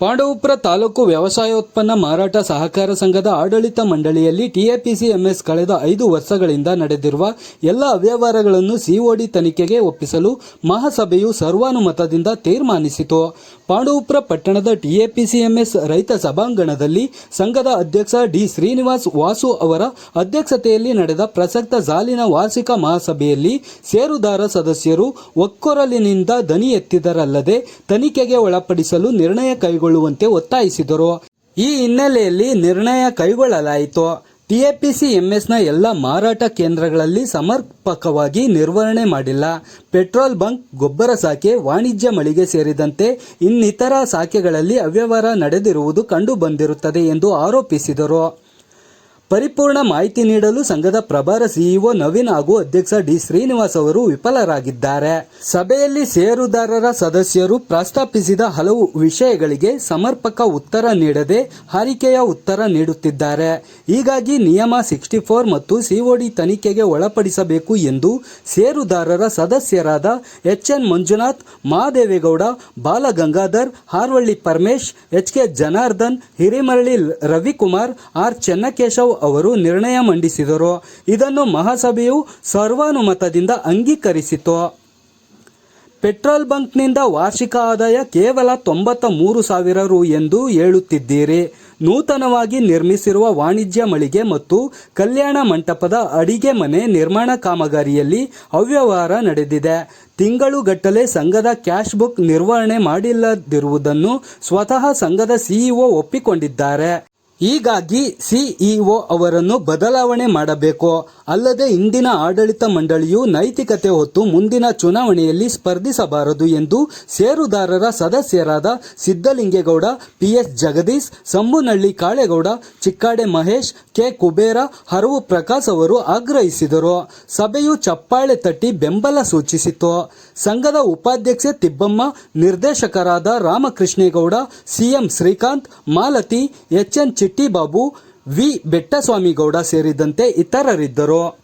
ಪಾಂಡವಪುರ ತಾಲೂಕು ವ್ಯವಸಾಯೋತ್ಪನ್ನ ಮಾರಾಟ ಸಹಕಾರ ಸಂಘದ ಆಡಳಿತ ಮಂಡಳಿಯಲ್ಲಿ ಟಿಎಪಿಸಿಎಂಎಸ್ ಕಳೆದ ಐದು ವರ್ಷಗಳಿಂದ ನಡೆದಿರುವ ಎಲ್ಲ ಅವ್ಯವಹಾರಗಳನ್ನು ಸಿಒಡಿ ತನಿಖೆಗೆ ಒಪ್ಪಿಸಲು ಮಹಾಸಭೆಯು ಸರ್ವಾನುಮತದಿಂದ ತೀರ್ಮಾನಿಸಿತು. ಪಾಂಡವಪುರ ಪಟ್ಟಣದ ಟಿಎಪಿಸಿಎಂಎಸ್ ರೈತ ಸಭಾಂಗಣದಲ್ಲಿ ಸಂಘದ ಅಧ್ಯಕ್ಷ ಡಿ ಶ್ರೀನಿವಾಸ್ ವಾಸು ಅವರ ಅಧ್ಯಕ್ಷತೆಯಲ್ಲಿ ನಡೆದ ಪ್ರಸಕ್ತ ಸಾಲಿನ ವಾರ್ಷಿಕ ಮಹಾಸಭೆಯಲ್ಲಿ ಸೇರುದಾರ ಸದಸ್ಯರು ಒಕ್ಕೊರಲಿನಿಂದ ದನಿ ಎತ್ತಿದರಲ್ಲದೆ ತನಿಖೆಗೆ ಒಳಪಡಿಸಲು ನಿರ್ಣಯ ಕೈಗೊಳ್ಳುವಂತೆ ಒತ್ತಾಯಿಸಿದರು. ಈ ಹಿನ್ನೆಲೆಯಲ್ಲಿ ನಿರ್ಣಯ ಕೈಗೊಳ್ಳಲಾಯಿತು. ಟಿಎಪಿಸಿ, ಎಂಎಸ್ನ ಎಲ್ಲ ಮಾರಾಟ ಕೇಂದ್ರಗಳಲ್ಲಿ ಸಮರ್ಪಕವಾಗಿ ನಿರ್ವಹಣೆ ಮಾಡಿಲ್ಲ. ಪೆಟ್ರೋಲ್ ಬಂಕ್, ಗೊಬ್ಬರ ಸಾಕೆ, ವಾಣಿಜ್ಯ ಮಳಿಗೆ ಸೇರಿದಂತೆ ಇನ್ನಿತರ ಶಾಖೆಗಳಲ್ಲಿ ಅವ್ಯವಹಾರ ನಡೆದಿರುವುದು ಕಂಡುಬಂದಿರುತ್ತದೆ ಎಂದು ಆರೋಪಿಸಿದರು. ಪರಿಪೂರ್ಣ ಮಾಹಿತಿ ನೀಡಲು ಸಂಘದ ಪ್ರಭಾರ ಸಿಇಒ ನವೀನ್ ಹಾಗೂ ಅಧ್ಯಕ್ಷ ಡಿ ಶ್ರೀನಿವಾಸ್ ಅವರು ವಿಫಲರಾಗಿದ್ದಾರೆ. ಸಭೆಯಲ್ಲಿ ಷೇರುದಾರರ ಸದಸ್ಯರು ಪ್ರಸ್ತಾಪಿಸಿದ ಹಲವು ವಿಷಯಗಳಿಗೆ ಸಮರ್ಪಕ ಉತ್ತರ ನೀಡದೆ ಹಾರಿಕೆಯ ಉತ್ತರ ನೀಡುತ್ತಿದ್ದಾರೆ. ಹೀಗಾಗಿ ನಿಯಮ ಸಿಕ್ಸ್ಟಿ ಫೋರ್ ಮತ್ತು ಸಿಒಡಿ ತನಿಖೆಗೆ ಒಳಪಡಿಸಬೇಕು ಎಂದು ಷೇರುದಾರರ ಸದಸ್ಯರಾದ H N Manjunath, Mahadevegowda, Balagangadhar, Harvalli Paramesh, H K Janardhan, Hiremarali Ravikumar, R Chennakeshav ಅವರು ನಿರ್ಣಯ ಮಂಡಿಸಿದರು. ಇದನ್ನು ಮಹಾಸಭೆಯು ಸರ್ವಾನುಮತದಿಂದ ಅಂಗೀಕರಿಸಿತು ಪೆಟ್ರೋಲ್ ಬಂಕ್ನಿಂದ ವಾರ್ಷಿಕ ಆದಾಯ ಕೇವಲ ತೊಂಬತ್ತ ಮೂರು ಸಾವಿರ ರು ಎಂದು ಹೇಳುತ್ತಿದ್ದೀರಿ. ನೂತನವಾಗಿ ನಿರ್ಮಿಸಿರುವ ವಾಣಿಜ್ಯ ಮಳಿಗೆ ಮತ್ತು ಕಲ್ಯಾಣ ಮಂಟಪದ ಅಡಿಗೆ ಮನೆ ನಿರ್ಮಾಣ ಕಾಮಗಾರಿಯಲ್ಲಿ ಅವ್ಯವಹಾರ ನಡೆದಿದೆ. ತಿಂಗಳುಗಟ್ಟಲೆ ಸಂಘದ ಕ್ಯಾಶ್ ಬುಕ್ ನಿರ್ವಹಣೆ ಮಾಡಿಲ್ಲದಿರುವುದನ್ನು ಸ್ವತಃ ಸಂಘದ ಸಿಇಒ ಒಪ್ಪಿಕೊಂಡಿದ್ದಾರೆ. ಹೀಗಾಗಿ ಸಿಇಒ ಅವರನ್ನು ಬದಲಾವಣೆ ಮಾಡಬೇಕು. ಅಲ್ಲದೆ ಇಂದಿನ ಆಡಳಿತ ಮಂಡಳಿಯು ನೈತಿಕತೆ ಹೊತ್ತು ಮುಂದಿನ ಚುನಾವಣೆಯಲ್ಲಿ ಸ್ಪರ್ಧಿಸಬಾರದು ಎಂದು ಷೇರುದಾರರ ಸದಸ್ಯರಾದ Siddalingegowda P S Jagadish, Sambunalli Kalegowda, Chikkade Mahesh, K Kubera, Haravu Prakash ಅವರು ಆಗ್ರಹಿಸಿದರು. ಸಭೆಯು ಚಪ್ಪಾಳೆ ತಟ್ಟಿ ಬೆಂಬಲ ಸೂಚಿಸಿತು ಸಂಘದ ಉಪಾಧ್ಯಕ್ಷೆ ತಿಬ್ಬಮ್ಮ, ನಿರ್ದೇಶಕರಾದ Ramakrishnegowda, C M Srikanth, Malathi, H N Chittibabu V Bettaswamygowda ಸೇರಿದಂತೆ ಇತರರಿದ್ದರು.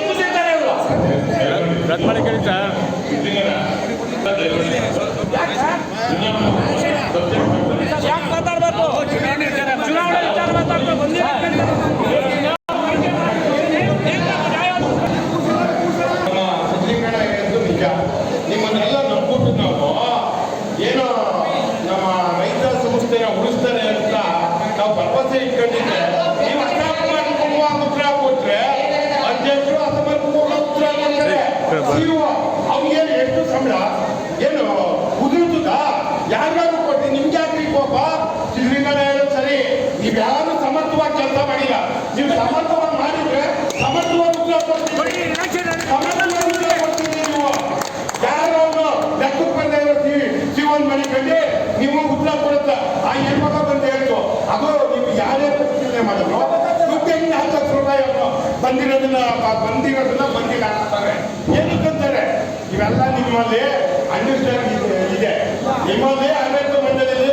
ಕೂತಿರ್ತಾರೆ ಕೇಳಿ ಮಾಡಿ ಕೇಳಿ ಸರ್ ಯಾಕೆ ಮಾತಾಡ್ಬೇಕು ಚುನಾವಣೆ ವಿಚಾರ ಮಾತಾಡ್ಬೇಕು ಒಂದೇ ನಮ್ಮ ಸಜ್ಜೀಕರಣ ಹೇಳಿದ್ದು ನಿಜ ನಿಮ್ಮನ್ನೆಲ್ಲ ನಂಬಿಟ್ಟು ನಾವು ಏನೋ ನಮ್ಮ ರೈತ ಸಂಸ್ಥೆನ ಉಳಿಸ್ತಾರೆ ಅಂತ ನಾವು ಭರವಸೆ ಇಟ್ಕೊಂಡಿದ್ರೆ ನೀವು ಅಸಮರ್ಪಕವಾಗಿ ಉತ್ತರ ಕೊಟ್ರೆ ಅಧ್ಯಕ್ಷರು ಅಸಮರ್ಪಕವಾಗಿ ಉತ್ತರ ಕೊಡ್ತಾರೆ ನೀವು ಅವ್ನಿಗೇನು ಎಷ್ಟು ಸಂಬಳ ಏನು ಉದುರುತ್ತದ ಯಾರ್ಯಾರು ಕೊಟ್ಟು ನಿಮ್ಗೆ ಯಾಕ್ರಿ ಕೋಪ ಇದರಿಂದ ಹೇಳೋದು ಸರಿ. ನೀವು ಯಾರು ಸಮರ್ಥವಾಗಿ ಕೆಲಸ ಮಾಡಿಲ್ಲ. ನೀವು ಸಮರ್ಥವಾಗಿ ಮಾಡಿದ್ರೆ ಸಮರ್ಥವಾಗಿ ಉತ್ತರ ಕೊಡ್ತೀವಿ. ಸಮರ್ಥವಾಗಿ ಉತ್ತರ ಕೊಡ್ತೀವಿ ನೀವು. ಯಾರು ಅವನು ಲೆಕ್ಕಕ್ಕೆ ಬಂದ ಜೀವನ್ ಮನೆಗಳಲ್ಲಿ ನೀವು ಉತ್ತರ ಕೊಡುತ್ತ. ಆ ಹೆಣ್ಮಗ ಬಂದು ಹೇಳ್ತು ಅದು ನೀವು ಯಾರೇ ಪರಿಶೀಲನೆ ಮಾಡಿದ್ರು ದುಡ್ಡು ಹೆಂಗೆ ಹತ್ತು ರೂಪಾಯಿ ಬಂದಿರೋದನ್ನ ಬಂದಿರೋದನ್ನ ಬಂದಿಲ್ಲ ಅಂತಾರೆ. ಏನಕ್ಕಂತಾರೆ ಇವೆಲ್ಲ ನಿಮ್ಮಲ್ಲಿ ಅಂಡರ್ಸ್ಟ್ಯಾಂಡಿಂಗ್ ಇದೆ ನಿಮ್ಮಲ್ಲಿ ಆಡಳಿತ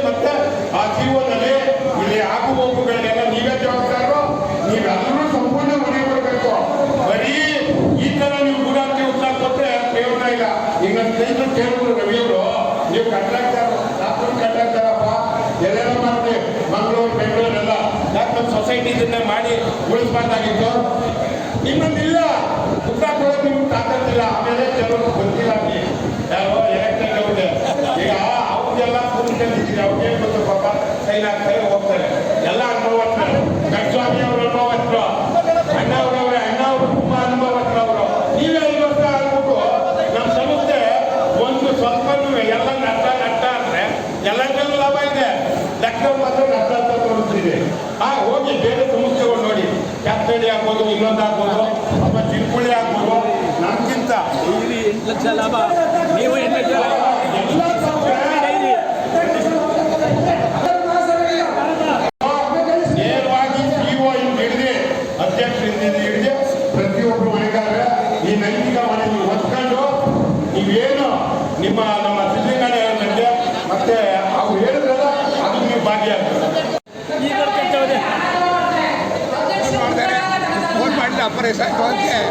ಮತ್ತೆ ಆ ಜೀವನದಲ್ಲಿ ಇಲ್ಲಿ ಆಗು ಹೋಗುಗಳಿಗೆಲ್ಲ ನೀವೇ ಜವಾಬ್ದಾರರು. ನೀವೆಲ್ಲರೂ ಸಂಪೂರ್ಣ ಹೊಣೆ ಬರಬೇಕು ಬರೀ ಈ ತರ ನೀವು ಗುಡಾಕಿ ಉತ್ತರ ಕೊಟ್ಟರೆ ಪ್ರಯೋಜನ ಇಲ್ಲ. ಈಗ ನನ್ನ ಸ್ನೇಹಿತರು ಕೇಳಿದ್ರು ರವಿಯವರು ನೀವು ಕಂಟ್ರಾಕ್ಟರ್ ಡಾಕ್ಟರ್ ಕಂಟ್ರಾಕ್ಟರಪ್ಪ ಎಲ್ಲೆಲ್ಲ ಮಾಡ್ತೀವಿ ಮಂಗಳೂರು, ಬೆಂಗಳೂರೆಲ್ಲ. ಯಾಕೆ ನಮ್ಮ ಸೊಸೈಟಿ ಇದನ್ನೇ ಮಾಡಿ ಉಳಿಸ್ಬಾರ್ದಾಗಿತ್ತು ನಿಮ್ಮಲ್ಲಿಲ್ಲ ಉತ್ತರ ಕೊಡೋದು ನಿಮ್ಗೆ ತಾಕತ್ತಿಲ್ಲ. ಆಮೇಲೆ ಕೆಲವರು ಗೊತ್ತಿಲ್ಲ. ಯಾರೋ ಅವ್ರಿಗೆ ಈಗ ಅವ್ರಿಗೆಲ್ಲ ಕೂತ್ಕೊಂಡಿದ್ದೀರಿ ಅವ್ರಿಗೆ ಗೊತ್ತು ಪಾಪ ಸೈನ್ ಹಾಕ್ತಾರೆ ಹೋಗ್ತಾರೆ. ಎಲ್ಲ ಅನುಭವ ಕಟ್ಸ್ವಾಮಿ ಅವರು ಅನುಭವಸ್ಥರು ಅಣ್ಣ ಅವರವ್ರೆ ಅಣ್ಣ ಅವರು ತುಂಬಾ ಅನುಭವಸ್ಥರು ಅವರು. ನೀವೇ ವರ್ಷ ಆಗ್ಬಿಟ್ಟು ನಮ್ಮ ಸಂಸ್ಥೆ ಒಂದು ಸ್ವಲ್ಪ ಎಲ್ಲ ನಷ್ಟ ನಷ್ಟ ಅಂದ್ರೆ ಎಲ್ಲದರಲ್ಲೂ ಲಾಭ ಇದೆ. ಲೆಕ್ಕ ಮಾತ್ರ ನಷ್ಟ ಅಂತ ತೋರಿಸ್ತಿದೆ ಆ ಹೋಗಿ ಬೇರೆ ಸಂಸ್ಥೆಗಳು ನೋಡಿ. ಕ್ಯಾಪ್ಟಡಿ ಆಗ್ಬೋದು ಇನ್ನೊಂದು ಆಗ್ಬೋದು ಅಥವಾ ಚಿರುಕುಳಿ ಆಗ್ಬೋದು. ನಮ್ಗಿಂತ ಲಾಭ. ನೀವು ಎಲ್ಲ ಸಂಸ್ಥೆ ನೇರವಾಗಿ ಸಿಒ ಇಂದ ಹಿಡಿದು ಅಧ್ಯಕ್ಷರಿಂದ ಹಿಡಿದು ಪ್ರತಿಯೊಬ್ಬರು ಮನೆಗಾರ ಈ ನೈತಿಕ ಮನೆ ನೀವು ಹೊತ್ಕೊಂಡು ನೀವೇನು ನಿಮ್ಮ ನಮ್ಮ ಸಿದ್ಧಗಂಗ ಹೇಳಿದಂತೆ ಮತ್ತೆ ಅವ್ರು ಹೇಳಿದ್ರಲ್ಲ ಅದು ನೀವು ಭಾಗಿಯಾಗ್ತದೆ ಈಗ ಕೆಟ್ಟವ್ರೆ ಫೋನ್ ಮಾಡಿಲ್ಲ ಆಪರೇಷನ್ ಓಕೆ ವೈಯಕ್ತಿಕವಾಗಿ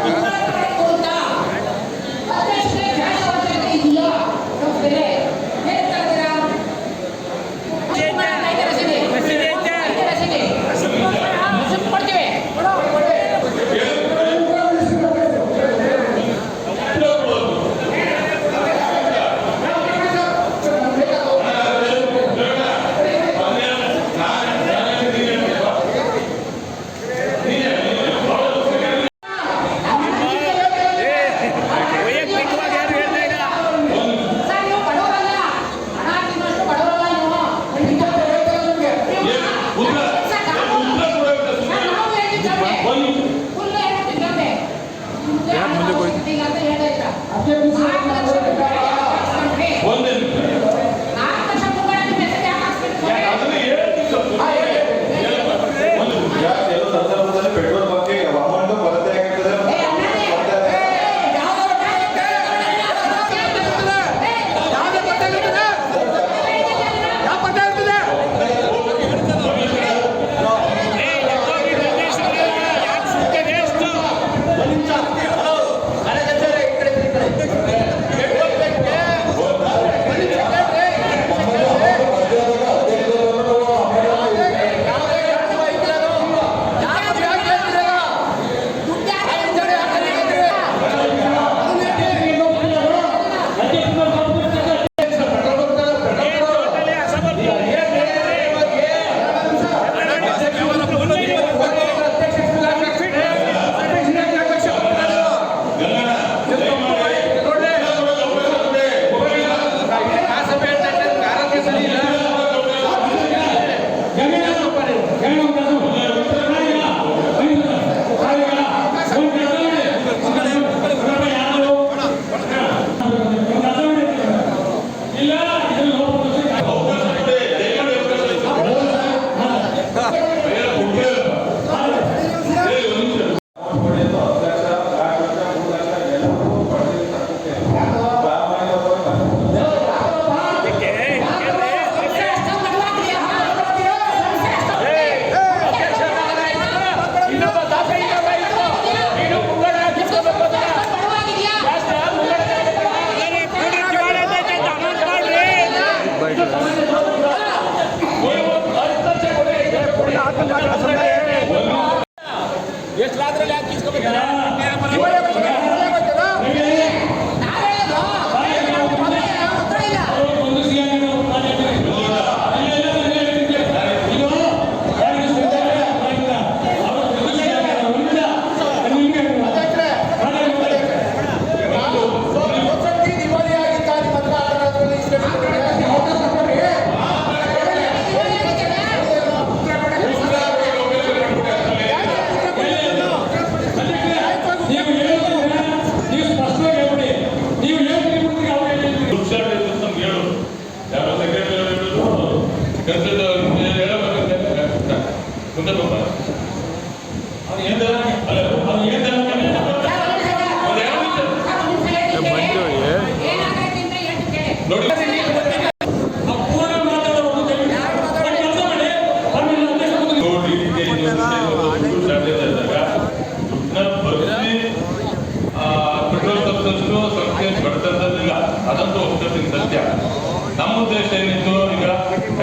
ಉದ್ದೇಶ ಏನಿತ್ತು ಈಗ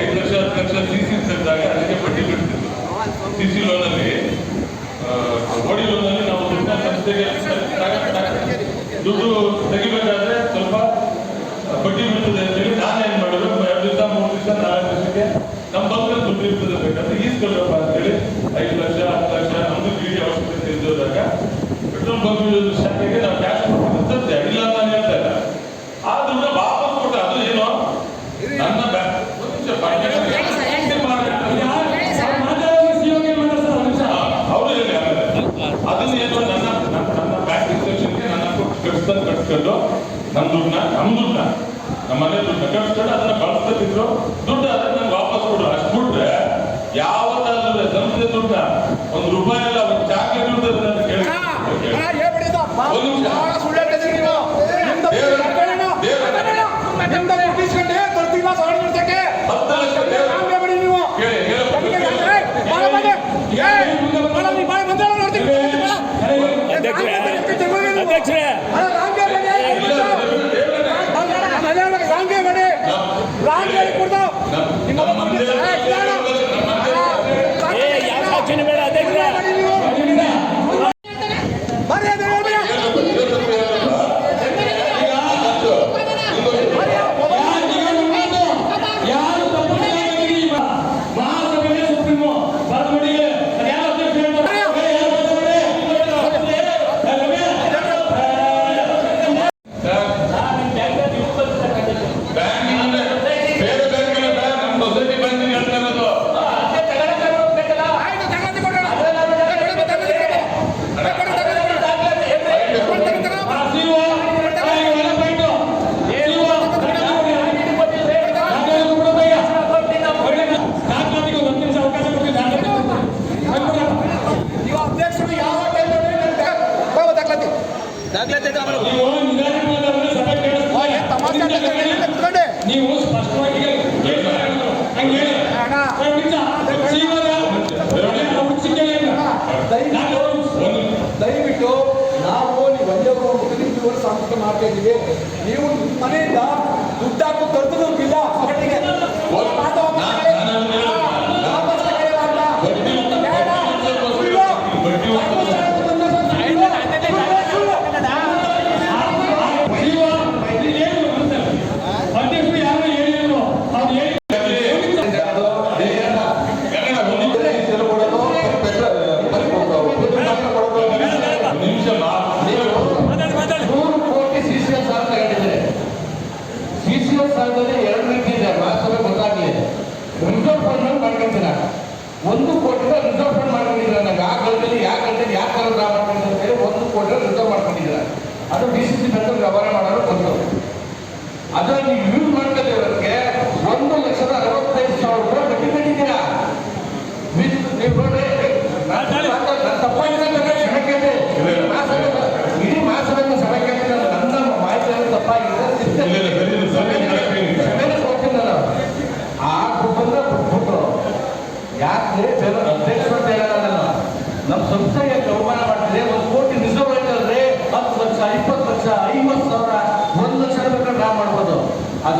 ಐದು ಲಕ್ಷ, ಹತ್ತು ಲಕ್ಷ ಸಿ ಸಿ ತೆಗೆದಾಗ ಅದಕ್ಕೆ ಬಡ್ಡಿ ಬಿಡ್ತಿತ್ತು ಸಿ ಸಿ ಲೋನಲ್ಲಿ ಗೋಡಿ ಲೋನಲ್ಲಿ ನಾವು ದುಡ್ಡ ಸಂಸ್ಥೆಗೆ ದುಡ್ಡು ತೆಗಿಬೇಕಾದ್ರೆ ಸ್ವಲ್ಪ ಬಡ್ಡಿ ಬೀಳ್ತದೆ ಅಂತೇಳಿ ನಾನು ಏನು ಮಾಡಿದ್ರು ಎರಡು ದಿವಸ, ಮೂರು ದಿವಸ, ನಾಲ್ಕು ದಿವಸಕ್ಕೆ ನಮ್ಮ ಬಂದ್ರೆ ದುಡ್ಡು ಇರ್ತದೆ ಬೇಕಂದ್ರೆ ಈಸ್ಕೊಳ್ಬೇಕು ಅಂತೇಳಿ ಐದು ಲಕ್ಷ, ಹತ್ತು ಲಕ್ಷ ನಮ್ದು ಗಿಡಿ ಅವಶ್ಯಕತೆ ಇದ್ದಾಗ ಪೆಟ್ರೋಲ್ ಬಂಕ್ ಶಾಖೆಗೆ ನಾವು ಕ್ಯಾಶ್ ಕೊಡ್ತೀವಿ ಇಲ್ಲ ಕಟ್ಕೊಂಡು ನಮ್ಮ ದುಡ್ಡನ್ನ ನಮ್ಮ ದುಡ್ಡನ್ನ ನಮ್ಮ ಮನೆ ದುಡ್ಡನ್ನ ಕಟ್ಟಿಸ್ಕೊಂಡು ಅದನ್ನ ಬಳಸ್ತಿದ್ರು ದುಡ್ಡು ಅದನ್ನ ವಾಪಸ್ ಕೊಡು. ಅಷ್ಟು ಬಿಟ್ರೆ ಯಾವತ್ತಾದ್ರೂ ಸಂಸ್ಥೆ ದುಡ್ಡ ಒಂದು ರೂಪಾಯಿ ಇಲ್ಲ ಒಂದು ಚಾಕ್ಲೇಟ್ ದುಡ್ಡು ಅಧ್ಯಕ್ಷರೇ. Run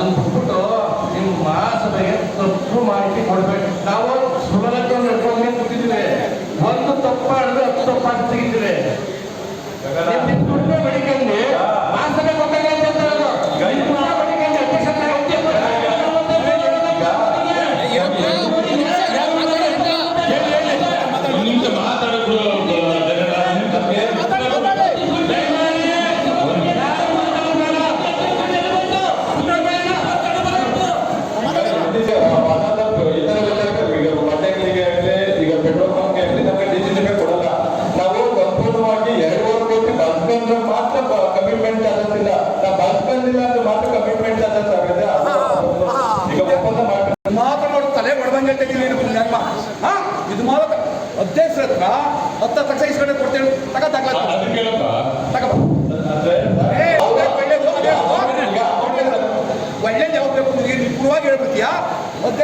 ಅದನ್ನ ಬಿಟ್ಬಿಟ್ಟು ನಿಮ್ಮ ಮಹಾಸಭೆಗೆ ತಪ್ಪು ಮಾಹಿತಿ ಕೊಡ್ಬೇಕು. ನಾವು ಸುಲಭಕ್ಕೆ ಒಂದು ಎಷ್ಟೊಂದೇ ಒಂದು ತಪ್ಪ ಅಂದ್ರೆ ಹತ್ತು ತಪ್ಪ ತಪ್ಪಾಗಿ ತೆಗಿದ್ರೆ ಬೆಳಿಗ್ಗೆ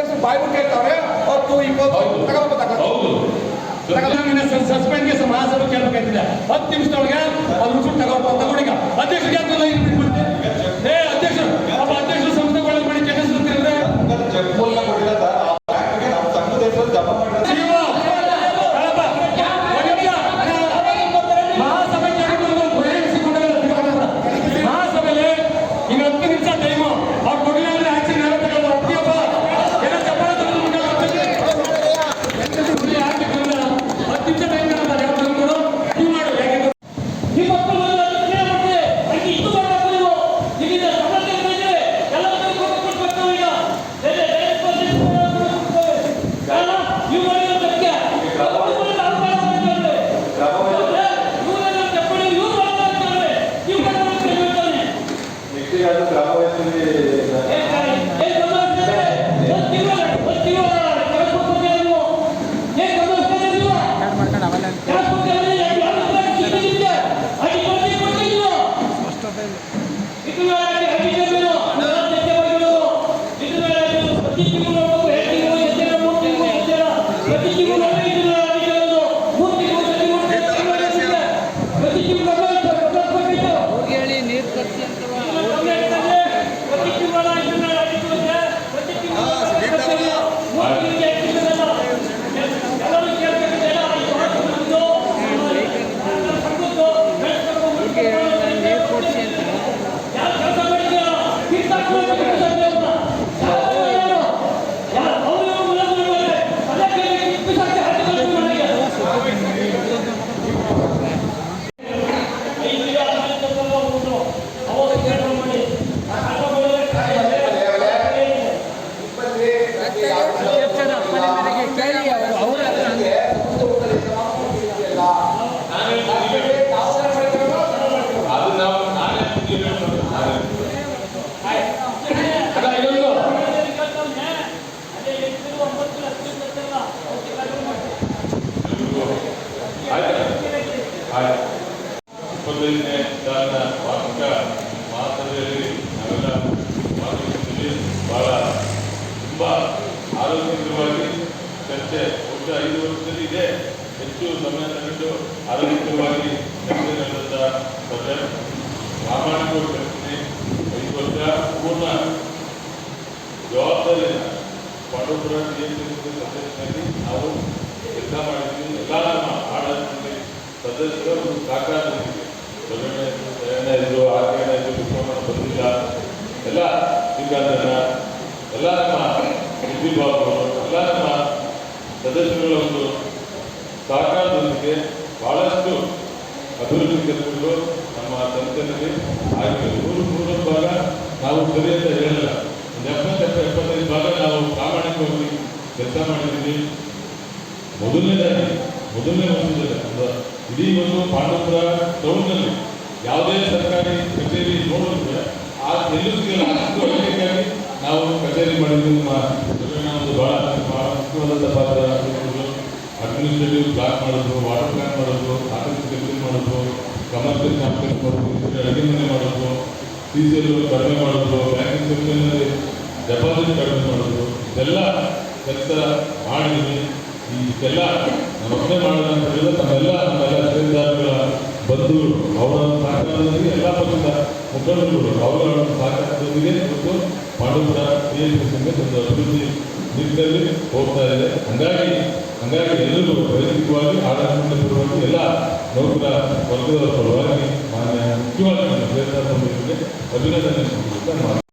ಅಧ್ಯಕ್ಷರು ಬಾಯ್ ಬಿಟ್ಟು ಹೇಳ್ತಾವ್ರೆ ಹತ್ತು ಇಪ್ಪತ್ತು ತಗೋಬೇಕು ತಗ ಹೌದು. ಸಸ್ಪೆಂಡ್ಗೆ ಮಹಾಸಭೆ ಕೇಳಬೇಕಾಯ್ತಿದೆ ಹತ್ತು ನಿಮಿಷದೊಳಗೆ ಅದು ರುಚು ತಗೋಪ್ಪ ತಗೊಂಡಿಗ ಅಧ್ಯಕ್ಷರಿಗೆ ಇದು ಬಿಟ್ಬಿಡ್ತೆ ಏ ಅಧ್ಯಕ್ಷ ಒಬ್ಬ ಅಧ್ಯಕ್ಷರು ಸಂಸ್ಥೆಗಳ ಮಾಡಿ ಕೆಲಸತ್ತಿದ್ರೆ ಎಲ್ಲ ಶ್ರೀಕಾಂತಣ್ಣ ಎಲ್ಲ ನಮ್ಮ ಸುದ್ದಿ ಬಾಬು ಎಲ್ಲ ನಮ್ಮ ಸದಸ್ಯರುಗಳ ಒಂದು ಸಹಕಾರದೊಂದಿಗೆ ಬಹಳಷ್ಟು ಅಭಿವೃದ್ಧಿ ಕೆಲಸಗಳು ನಮ್ಮ ಸಂಸ್ಥೆಯಲ್ಲಿ ಆಗಿವೆ ನೂರು ನೂರು ಭಾಗ ನಾವು ಸರಿ ಅಂತ ಹೇಳಲ್ಲ. ಒಂದು ಎಪ್ಪತ್ತೆಪ್ಪ ಎಪ್ಪತ್ತೈದು ಭಾಗ ನಾವು ಪ್ರಾಮಾಣಿಕವಾಗಿ ಕೆಲಸ ಮಾಡಿದ್ದೀವಿ. ಮೊದಲನೇದಾಗಿ, ಮೊದಲನೇ ವರ್ಷದಲ್ಲಿ ಒಂದು ಇಡೀ ಒಂದು ಪಾಂಡವಪುರ ಟೌನ್ನಲ್ಲಿ ಯಾವುದೇ ಸರ್ಕಾರಿ ಕಚೇರಿ ನೋಡಿದ್ರೆ ಆ ಎಲ್ಲೂ ಸಿಗಲ್ಲ ಅಷ್ಟು ನಾವು ಕಚೇರಿ ಮಾಡಿದ್ದು ಒಂದು ಭಾಳ ಭಾಳ ಮುಖ್ಯವಾದಂಥ ಪಾತ್ರ ಅಡ್ಮಿನಿಸ್ಟ್ರೇಟಿವ್ ಬ್ಲಾಕ್ ಮಾಡೋದು ವಾಟರ್ ಪ್ಲಾನ್ ಮಾಡೋದು ಆಫೀಸ್ ಕೆಲಸ ಮಾಡೋದು ಕಮರ್ಷಿಯಲ್ ಚಾಂಪಿಯನ್ ಮಾಡೋದು ಅಡುಗೆ ಮನೆ ಮಾಡೋದು ಸಿ ಸಿ ಎಲ್ ಕಡಿಮೆ ಮಾಡೋದು ಬ್ಯಾಂಕಿಂಗ್ ಸೆಕ್ಷನ್ನಲ್ಲಿ ಡೆಪಾಸಿಟ್ ಕಡಿಮೆ ಮಾಡೋದು ಇದೆಲ್ಲ ಕೆಲಸ ಮಾಡಿದ್ವಿ. ಇದೆಲ್ಲ ನಮ್ಮ ಒಬ್ಬನೇ ಮಾಡೋದು ಅಂತ ಹೇಳಿದ್ರೆ ನಮ್ಮೆಲ್ಲ ಷೇರುದಾರಗಳ ಬಂಧುಗಳು ಅವರ ಸಹಕಾರದಲ್ಲಿ ಎಲ್ಲ ಪಕ್ಷದ ಮುಖಂಡರುಗಳು ಅವರ ಸಾಕಷ್ಟೊಂದಿಗೆ ಮತ್ತು ಪಾಂಡವಪುರ ಟಿ ಸಂಘ ಒಂದು ಅಭಿವೃದ್ಧಿ ನಿಟ್ಟಿನಲ್ಲಿ ಹೋಗ್ತಾ ಇದೆ. ಹಂಗಾಗಿ ಹಂಗಾಗಿ ಎಲ್ಲರೂ ವೈಯಕ್ತಿಕವಾಗಿ ಆಡಳಿತಪೂರ್ವವಾಗಿ ಎಲ್ಲ ನೌಕರ ವರ್ಗದ ಪರವಾಗಿ ಮಾನ್ಯ ಮುಖ್ಯವಾಗಿ ನಮ್ಮ ಅಭಿನಂದನೆ